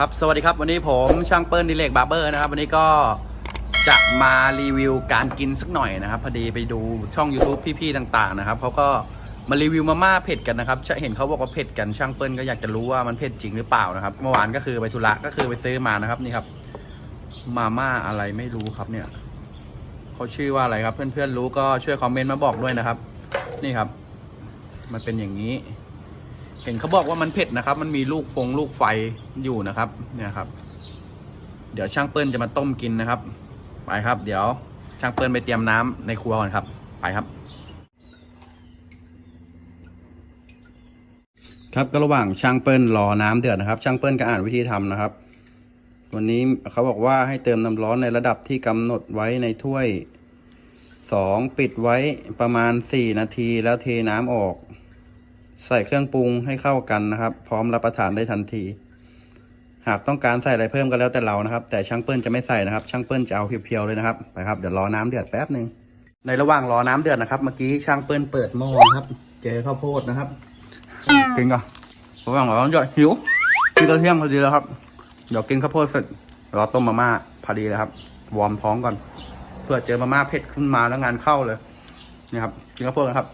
ครับ สวัสดีครับ วันนี้ผมช่างเปิ้ลดิเลกบาร์เบอร์นะครับ วันนี้ก็จะมารีวิวการกินสักหน่อยนะครับ พอดีไปดูช่อง YouTube พี่ๆต่างๆนะครับเขาก็มารีวิวมาม่าเผ็ดกันนะครับเห็นเขาบอกว่าเผ็ดกันช่างเปิ้ลก็อยากจะรู้ว่ามันเผ็ดจริงหรือเปล่านะครับ เมื่อวานก็คือไปธุระก็คือไปซื้อมานะครับนี่ครับ มาม่าอะไรไม่รู้ครับเนี่ยเขาชื่อว่าอะไรครับ เพื่อนๆรู้ก็ช่วยคอมเมนต์มาบอกด้วยนะครับ นี่ครับ มันเป็นอย่างนี้ เห็นเขาบอกว่ามันเผ็ดนะครับ มันมีลูกฟงลูกไฟอยู่นะครับ เนี่ยครับ เดี๋ยวช่างเปิ้ลจะมาต้มกินนะครับ ไปครับ เดี๋ยวช่างเปิ้ลไปเตรียมน้ำในครัวก่อนครับ ไปครับ ครับก็ระหว่างช่างเปิ้ลรอน้ำเดือดนะครับ ช่างเปิ้ลก็อ่านวิธีทำนะครับ วันนี้เขาบอกว่าให้เติมน้ำร้อนในระดับที่กำหนดไว้ในถ้วยสองปิดไว้ประมาณสี่นาทีแล้วเทน้ำออก ใส่เครื่องปรุงให้เข้ากันนะครับ พร้อมรับประทานได้ทันที หากต้องการใส่อะไรเพิ่มก็แล้วแต่เรานะครับ แต่ช่างเปิ้ลจะไม่ใส่นะครับ ช่างเปิ้ลจะเอาเพียวๆเลยนะครับไปครับเดี๋ยวรอน้ำเดือดแป๊บหนึ่งในระหว่างรอน้ำเดือดนะครับเมื่อกี้ช่างเปิ้ลเปิดหม้อนะครับ เจอข้าวโพดนะครับกินก่อนระหว่างรอน้ำเดือดหิวกินกระเทียมพอดีแล้วครับ เดี๋ยวกินข้าวโพดเสร็จรอต้มมาม่าพอดีเลยครับ วอร์มท้องก่อนเพื่อเจอมาม่าเผ็ดขึ้นมาแล้วงานเข้าเลยนี่ครับกินข้าวโพดกันครับ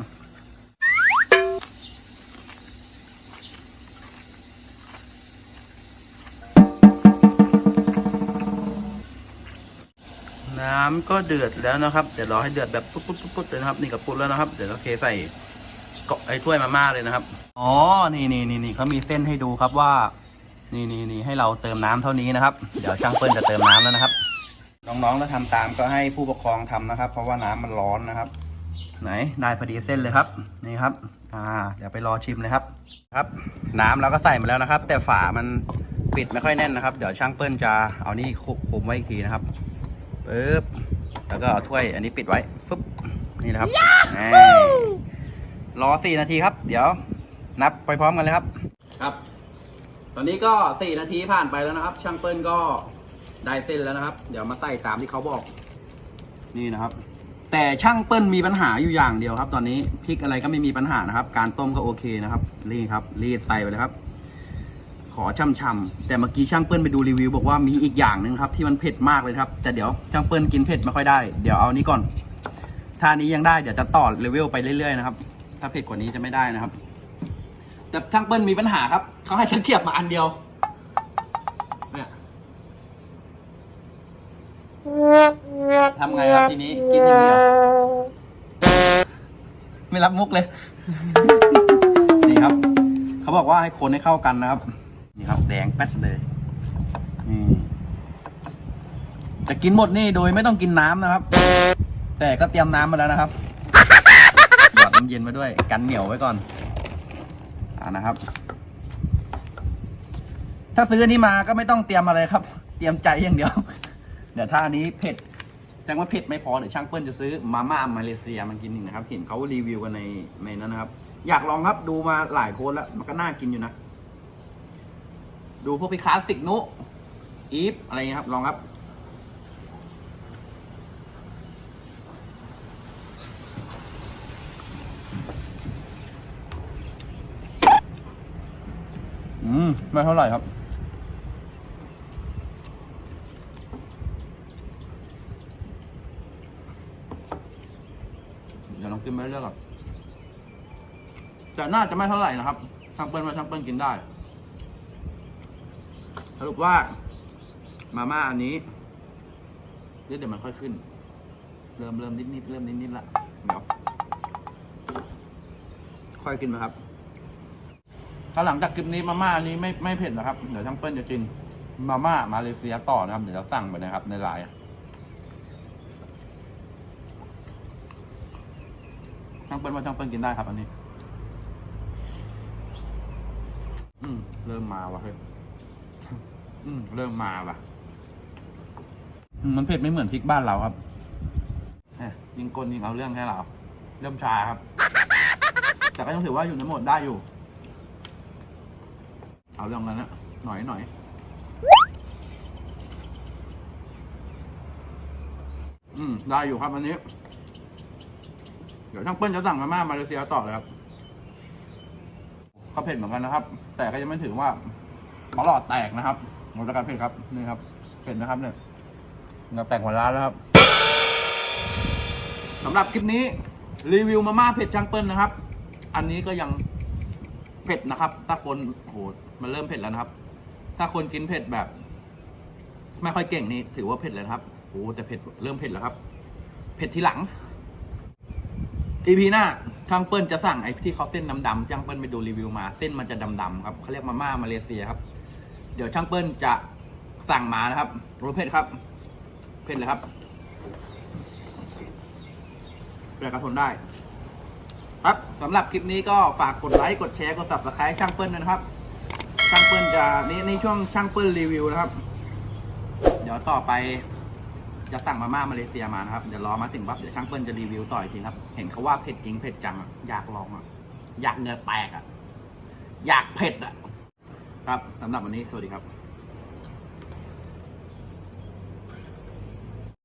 น้ำก็เดือดแล้วนะครับ เดี๋ยวรอให้เดือดแบบปุ๊บปุ๊บปุ๊บปุ๊บเลยนะครับ นี่กับปุ๊บแล้วนะครับ เดี๋ยวเราเทใส่กาะไอ้ถ้วยมาม่าเลยนะครับ อ๋อ นี่นี่นี่นี่เขามีเส้นให้ดูครับว่า นี่นี่นี่ให้เราเติมน้ำเท่านี้นะครับ เดี๋ยวช่างเปิ้ลจะเติมน้ำแล้วนะครับ น้องๆถ้าทำตามก็ให้ผู้ปกครองทำนะครับ เพราะว่าน้ำมันร้อนนะครับ ไหน ได้พอดีเส้นเลยครับ นี่ครับ อ่า เดี๋ยวไปรอชิมเลยครับ ครับ น้ำเราก็ใส่มาแล้วนะครับ แต่ฝามันปิดไม่ค่อยแน่นนะครับ เดี๋ยวช่างเปิ้ลจะเอานี่คุมไว้อีกทีนะครับ ปึ๊บแล้วก็เอาถ้วยอันนี้ปิดไว้ฟึบนี่นะครับนี่รอสี่นาทีครับ เดี๋ยว นับไปพร้อมกันเลยครับ ครับ ตอนนี้ก็สี่นาทีผ่านไปแล้วนะครับ ช่างเปิ้ลก็ได้เส้นแล้วนะครับ เดี๋ยวมาใส่ตามที่เขาบอก นี่นะครับ แต่ช่างเปิ้ลมีปัญหาอยู่อย่างเดียวครับ ตอนนี้พริกอะไรก็ไม่มีปัญหานะครับ การต้มก็โอเคนะครับนี่ครับรีดใส่ไปเลยครับ ขอช่ำๆแต่เมื่อกี้ช่างเปิ้ลไปดูรีวิวบอกว่ามีอีกอย่างหนึ่งครับที่มันเผ็ดมากเลยครับ แต่เดี๋ยวช่างเปิ้ลกินเผ็ดไม่ค่อยได้ เดี๋ยวเอานี้ก่อนถ้านี้ยังได้เดี๋ยวจะต่อเลเวลไปเรื่อยๆนะครับ ถ้าเผ็ดกว่านี้จะไม่ได้นะครับ แต่ช่างเปิ้ลมีปัญหาครับเขาให้ตะเกียบมาอันเดียว เนี่ยทำไงครับทีนี้กินอย่างเดียวไม่รับมุกเลย นี่ครับ เขาบอกว่าให้คนให้เข้ากันนะครับ นี่ครับแดงแป๊ดเลยนี่จะกินหมดนี่โดยไม่ต้องกินน้ำนะครับ แต่ก็เตรียมน้ำมาแล้วนะครับหยอดน้ำเย็นมาด้วย กันเหนียวไว้ก่อนอ่านะครับ ถ้าซื้อนี้มาก็ไม่ต้องเตรียมอะไรครับ เตรียมใจอย่างเดียว เดี๋ยวถ้าอันนี้เผ็ดจังว่าเผ็ดไม่พอเดี๋ยวช่างเปิ้ลจะซื้อมาม่ามาเลเซียมันกินหนึ่งนะครับ เห็นเขารีวิวกันในในนั้นนะครับ อยากลองครับดูมาหลายคนแล้วมันก็น่ากินอยู่นะ ดูพวกพิคาสิกนุอีฟอะไรเงี้ยครับ ลองครับ อืม ไม่เท่าไหร่ครับเดี๋ยวลองกินไปเรื่อยๆก่อนแต่น่าจะไม่เท่าไหร่นะครับช่างเปิ้ลว่าช่างเปิ้ลกินได้ รุปว่า มาม่าอันนี้เดี๋ยวมันค่อยขึ้น เริ่มเริ่มนิดนิดๆเริ่มนิดนิดๆละเดี๋ยวค่อยกินนะครับถ้าหลังจากคลิปนี้มาม่าอันนี้ไม่ไม่เผ็ดนะครับ เดี๋ยวช่างเปิ้ลจะกินมาม่ามาเลเซียต่อนะครับ เดี๋ยวจะสั่งไปนะครับ ในไลน์ช่างเปิ้ลว่าช่างเปิ้ลกินได้ครับ อันนี้ อืมเริ่มมาว่ะเฮ้ย อืมเริ่มมาว่ะอืมมันเผ็ดไม่เหมือนพริกบ้านเราครับแหมยิงกลยิงเอาเรื่องแค่เรา เริ่มชาครับ แต่ก็ยังถือว่าอยู่ในโหมดได้อยู่ เอาเรื่องกันนะหน่อยหน่อยอืมได้อยู่ครับอันนี้ เดี๋ยวช่างเปิ้ลจะสั่งมาม่ามาเลเซียต่อเลยครับก็เผ็ดเหมือนกันนะครับ แต่ก็ยังไม่ถือว่า ปลอดแตกนะครับหมดแล้วครับเผ็ดครับนี่ครับเผ็ดนะครับเนี่ยเราแต่งหัวร้านแล้วครับสำหรับคลิปนี้รีวิวมาม่าเผ็ดช่างเปิ้ลนะครับ อันนี้ก็ยังเผ็ดนะครับ ถ้าคนโอ้โหมันเริ่มเผ็ดแล้วนะครับ ถ้าคนกินเผ็ดแบบ ไม่ค่อยเก่งนี่ถือว่าเผ็ดเลยครับโอ้แต่เผ็ดเริ่มเผ็ดแล้วครับ เผ็ดทีหลังอีพีหน้าช่างเปิ้ลจะสั่งไอ้ที่เขาเส้นดำๆช่างเปิ้ลไปดูรีวิวมา เส้นมันจะดำๆครับเขาเรียกมาม่ามาเลเซียครับ เดี๋ยวช่างเปิ้ลจะสั่งมานะครับรสเผ็ดครับ เผ็ดเลยครับแต่กระทนได้ ครับสำหรับคลิปนี้ก็ฝากกดไลค์กดแชร์กด subscribe ช่างเปิ้ลด้วยนะครับ ช่างเปิ้ลจะนี่ในช่วงช่างเปิ้ลรีวิวนะครับ เดี๋ยวต่อไปจะสั่งมาม่ามาเลเซียมานะครับเดี๋ยวรอมาถึงปั๊บเดี๋ยวช่างเปิ้ลจะรีวิวต่ออีกทีครับ เห็นเขาว่าเผ็ดจริงเผ็ดจังอยากลองอะอยากเหงื่อแตกอะอยากเผ็ดอะ ครับสำหรับวันนี้สวัสดีครับ